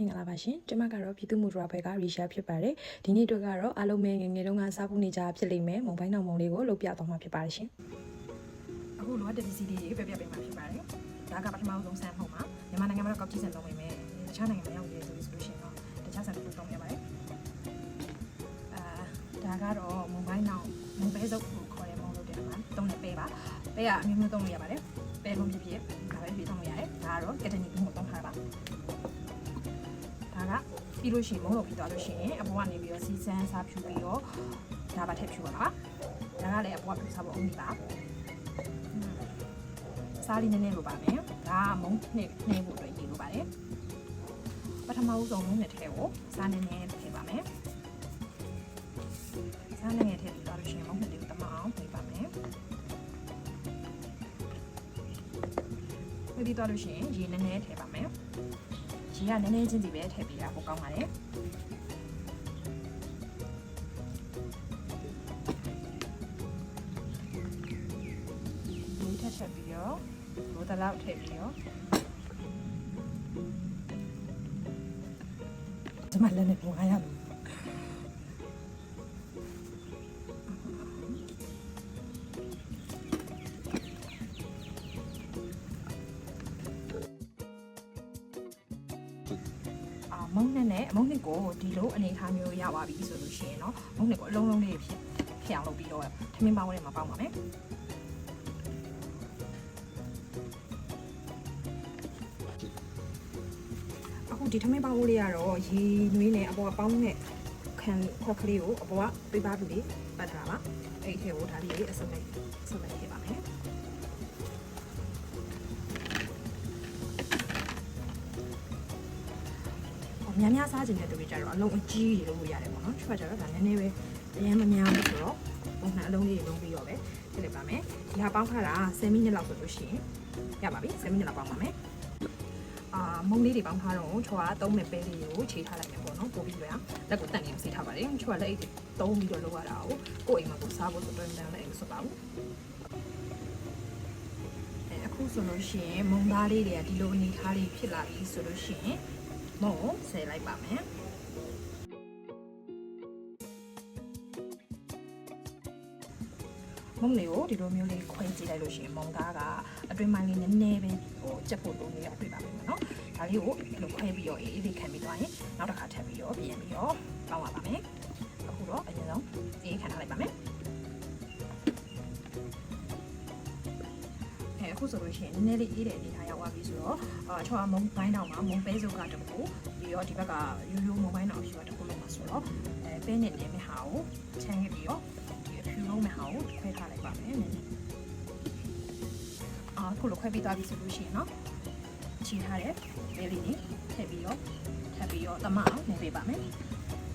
မင်္ဂလာပါရှင်ကျမကတော့ပြည်သူ့မူဒရာဘက်ကရီရှာဖြစ်ပါတယ်ဒီနေ့အတွက်ကတော့အားလုံးပဲငယ်ငယ်တုန်းကစားဖို့နေကြဖြစ်လိမ့်မယ်မုံပိုင်းတော်မုံလေးကိုလုပ်ပြသွားမှာဖြစ်ပါတယ်ရှင်အခုလိုအပ်တဲ့ပစ္စည်းလေးတွေပြပြပေးမှာဖြစ်ပါတယ်ဒါကပထမဆုံးဆန်ဖုံမှာမြန်မာနိုင်ငံမှာတော့ကောက်ကြီးဆန်သုံးပေမဲ့တခြားနိုင်ငံမှာရောက်နေတယ်ဆိုလို့ဆိုလို့ရှိရင်တော့တခြားဆန်တွေသုံးရပါတယ်အာဒါကတော့မုံပိုင်းတော်မုံပဲစုပ်ကိုခေါ်တဲ့မုံလုပ်တဲ့မှာသုံးတဲ့ပဲပါပဲကအမျိုးမျိုးသုံးလို့ရပါတယ်ပဲလုံးဖြစ်ဖြစ်ဒါပဲဖြစ်သုံးလို့ရတယ်ဒါကတော့ကက်တနီဘုံကိုသုံးထားတာပါဒါက ပြီးလို့ရှိရင်မုံလို့ပြီးသွားလို့ရှိရင်အပေါ်ကနေပြီးတော့စီစမ်းစားဖြူပြီးတော့ဒါပါထည့်ဖြူပါပါဒါကလည်းအပေါ်ကဖြူစားဖို့အုံးနေပါစားလေးနည်းနည်းလိုပါမယ်ဒါကမုံနှိနှိဖို့အတွက်ရည်လိုပါတယ်ပထမဦးဆုံးမုံနဲ့ထည့်ဖို့စားနည်းနည်းထည့်ပါမယ်စားနည်းနည်းထည့်ပြီးသွားလို့ရှိရင်မုံနဲ့လေးကိုတမအောင်ပြပါမယ်ပြီးသွားလို့ရှိရင်ရေနည်းနည်းထည့်ပါမယ် ရေကနည်းနည်းချင်းစီပဲထည့်ပေးတာပိုကောင်းပါတယ်ဒီထက်ချက်ပြီးတော့လိုတလောက်ထည့်ပြီးတော့ဒီမှာလည်းနေပုံရရလို့အာမုံနဲ့ နဲ့မုံနှစ်ကိုဒီလိုအနေထားမျိုးရပါပြီဆိုလို့ရှိရင်เนาะမုံနှစ်ကိုအလုံးလုံးလေးဖြစ်ဖြစ်အောင်လုပ်ပြီးတော့ထမင်းပေါင်းထဲမှာပေါင်းပါမယ် အခုဒီထမင်းပေါင်းလေးကတော့ရေနွေးနဲ့အပေါ်ကပေါင်းနဲ့ခံခွက်ကလေးကိုအပေါ်ကပေးပါပြီးပတ်ထားပါအဲ့ဒီထဲကိုဒါလေးအစုံလိုက်အစုံလိုက်ထည့်ပါမ များများစားခြင်းတဲ့တူတွေကြတော့အလုံးအကြီးတွေလုပ်လို့ရတယ်ပေါ့နော်ချွတ်ကြတော့ဒါနည်းနည်းပဲအရင်မများဘူးဆိုတော့ပုံနှံအလုံးလေးတွေလုံးပြီးတော့ပဲထည့်လိုက်ပါမယ်ဒီဟာပေါင်းထားတာ10မိနစ်လောက်ဆိုလို့ရှိရင်ရပါပြီ10မိနစ်လောက်ပေါင်းပါမယ်အာမုံလေးတွေပေါင်းထားတော့ချွာသုံးမဲ့ပဲလေးကိုခြေထားလိုက်မယ်ပေါ့နော်ပို့ပြီးတော့လက်ကိုတန့်နေအောင်စေးထားပါတယ်ချွာလက်အိတ်သုံးပြီးတော့လုပ်ရတာကိုကိုယ့်အိမ်မှာကိုစားဖို့ဆိုတော့တန်းလက်အိတ်ဆိုပါဘူးအဲအခုဆိုလို့ရှိရင်မုံသားလေးတွေကဒီလိုအနေထားလေးဖြစ်လာပြီဆိုလို့ရှိရင် မုံကိုဆယ်လိုက်ပါမယ်မုံလေးကိုဒီလိုမျိုးလေးခွဲကြည့်လိုက်လို့ရှိရင်မုံသားကအတွင်းပိုင်းလေးနည်းနည်းပဲဟိုကြက်ဖို့လိုနေရတွေ့ပါမယ်နော်ဒါလေးကိုဒီလိုခွဲပြီးတော့အေးအေးခံပြီးသွားရင်နောက်တစ်ခါထပ်ပြီးတော့ပြင်ပြီးတော့ပေါင်းရပါမယ်အခုတော့အရင်ဆုံးအေးခံထားလိုက်ပါမယ်အဲအခုဆိုလို့ရှိရင်နည်းနည်းလေးအေးတဲ့အနေထားရော ရောက်သွားပြီဆိုတော့အထွာမုံကိုင်းတောင်မှာမုံပဲစုပ်ကတခုပြီးတော့ဒီဘက်ကရိုးရိုးမုံကိုင်းတောင်ရှိတာတခုလောက်မှာဆိုတော့အဲပဲနဲ့လည်းမဟာကိုချမ်းခဲ့ပြီးတော့ဒီဖြူလုံးမဟာကိုခွဲထားလိုက်ပါမယ်နည်းနည်းအာခုလိုခွဲပြီးသွားပြီဆိုလို့ရှိရင်နော်ချီထားတဲ့ပဲလေးနဲ့ထည့်ပြီးတော့ထပ်ပြီးတော့တမအောင်နေပေးပါမယ်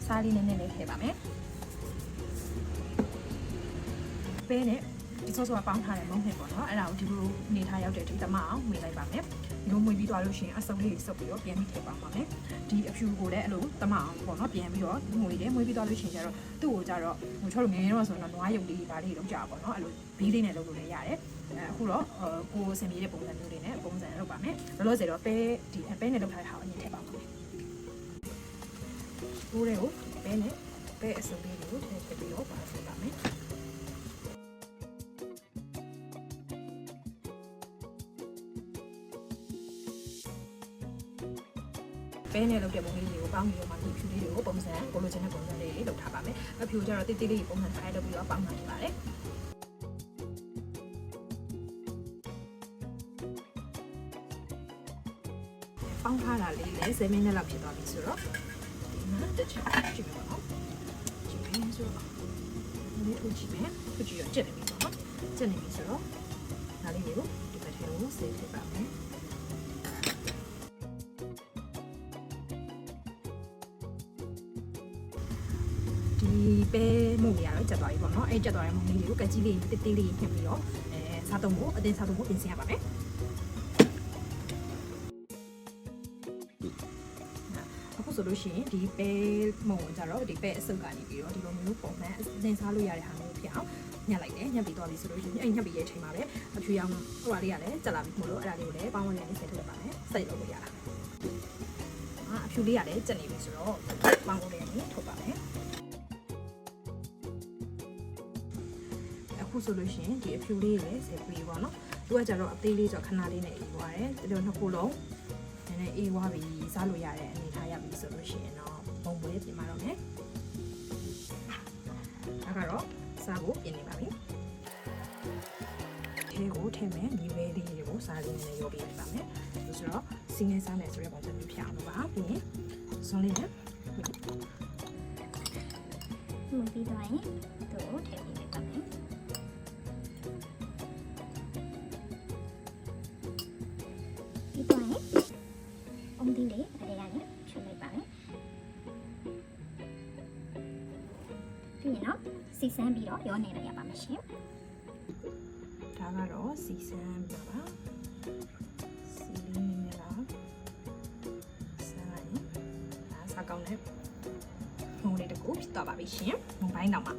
စားလေးနည်းနည်းလေးထည့်ပါမယ်ပဲနဲ့ ဒီဆော့ဆော့ပေါင်းထားတဲ့မုံနှစ်ပေါ့နော်။အဲ့ဒါကိုဒီလိုနေထားရောက်တဲ့အထိတမအောင်မေးလိုက်ပါမယ်။ဒီလိုမွေပြီးသွားလို့ရှိရင်အစုပ်လေးစုပ်ပြီးတော့ပြန်ပြီးထည့်ပါပါမယ်။ဒီအဖြူကိုလည်းအဲ့လိုတမအောင်ပေါ့နော်ပြန်ပြီးတော့မွေတယ်မွေပြီးသွားလို့ရှိရင်ကျတော့သူ့ကိုကျတော့ဟိုချောတို့ငယ်ငယ်တော့ဆိုတော့နွားရုပ်လေးဒါလေးလောက်ကြပါပေါ့နော်။အဲ့လိုဘီးလေးနဲ့လုပ်လို့လည်းရတယ်။အဲအခုတော့ကိုယ်စင်ပြေတဲ့ပုံစံမျိုးတွေနဲ့ပုံစံလုပ်ပါမယ်။လောလောဆယ်တော့ပဲဒီပဲနဲ့လုပ်ထားတဲ့ဟာကိုအရင်ထည့်ပါမယ်။ကိုယ်တွေကိုပဲနဲ့ပဲအစုံလေးတွေကိုထည့်ပြီးတော့ပါ ပဲနဲ့လုပ်တဲ့ပုံလေးတွေကိုပေါင်းပြီးတော့မှဒီဖြူလေးတွေကိုပုံစံကိုလိုချင်တဲ့ပုံစံလေးတွေလုပ်ထားပါမယ်။အဖြူကျတော့တိတိလေးပုံစံထားလုပ်ပြီးတော့ပေါင်းမှဖြစ်ပါတယ်။ပေါင်းထားတာလေးလည်း7မိနစ်လောက်ဖြစ်သွားပြီဆိုတော့ဒီမှာတစ်ချက်ကြည့်ပါတော့ကြည့်မယ်ဆိုတော့ဒီလိုကြည့်မယ်ကြည့်ရကြက်နေပြီပေါ့နော်ကြက်နေပြီဆိုတော့ဒါလေးကိုဒီဘက်ထဲကိုဆေးထည့်ပါမယ် ဒီပဲမုံရတော့ကြက်သွားပြီပေါ့နော်အဲ့ကြက်သွားတဲ့မုံလေးတွေကိုကကြီးလေးတစ်သေးလေးညှစ်ပြီးတော့အဲစားသုံးဖို့အတင်းစားသုံးဖို့ပြင်ဆင်ရပါမယ်အခုဆိုလို့ရှိရင်ဒီပဲမုံကြတော့ဒီပဲအစုပ်ကနေပြီးတော့ဒီလိုမျိုးပုံမှန်အသင်စားလို့ရတဲ့ဟာမျိုးဖြစ်အောင်ညှက်လိုက်တယ်ညှက်ပြီးသွားပြီဆိုလို့ရှိရင်အဲ့ညှက်ပြီးရဲ့အချိန်မှာပဲအဖြူရောင်ဟိုဟာလေးကလည်းကြက်လာပြီမို့လို့အဲ့ဒါလေးကိုလည်းပေါင်းဝင်ရနေဆက်ထုတ်လိုက်ပါမယ်စိတ်လုပ်လို့ရတာအာအဖြဖြူလေးရတယ်ကြက်နေပြီဆိုတော့မောင်ကိုလေးကနေထုတ်ပါမယ် ခုဆိုလို့ရှိရင်ဒီအဖြူလေးလည်းဆယ်ပြီးပေါ့နော်သူကကြတော့အသေးလေးဆိုခဏလေးနဲ့အေးသွားတယ်ဒီလိုနှစ်ခုလုံးနည်းနည်းအေးသွားပြီစားလို့ရတဲ့အနေထားရပြီဆိုလို့ရှိရင်တော့ဘုံပွဲပြင်มาတော့မယ်ဒါကတော့စားဖို့ပြင်နေပါပြီထဲကိုထည့်မယ်ညီပဲလေးတွေကိုစားလေးနဲ့ရောပေးပါမယ်ဆိုတော့စီးနေစားမယ်ဆိုတဲ့ပုံစံမျိုးဖြစ်အောင်လုပ်ပါပြီးရင်စွန်လေးနဲ့မှုပြီးတော့ရင်သူ့ကိုထည့်ပေးလိုက်ပါမယ် အုံးသီးလေးအရေကနေချွတ်လိုက်ပါမယ်ပြီးရင်တော့စီစမ်းပြီးတော့ရောနေလိုက်ရပါမယ်ရှင်ဒါကတော့စီစမ်းပြပါစီလေးနည်းနည်းလားဆန်းလိုက်ရင်ဒါစားကောင်းတဲ့ငုံလေးတစ်ခုဖြစ်သွားပါပြီရှင်ငုံပိုင်းတော့မှာ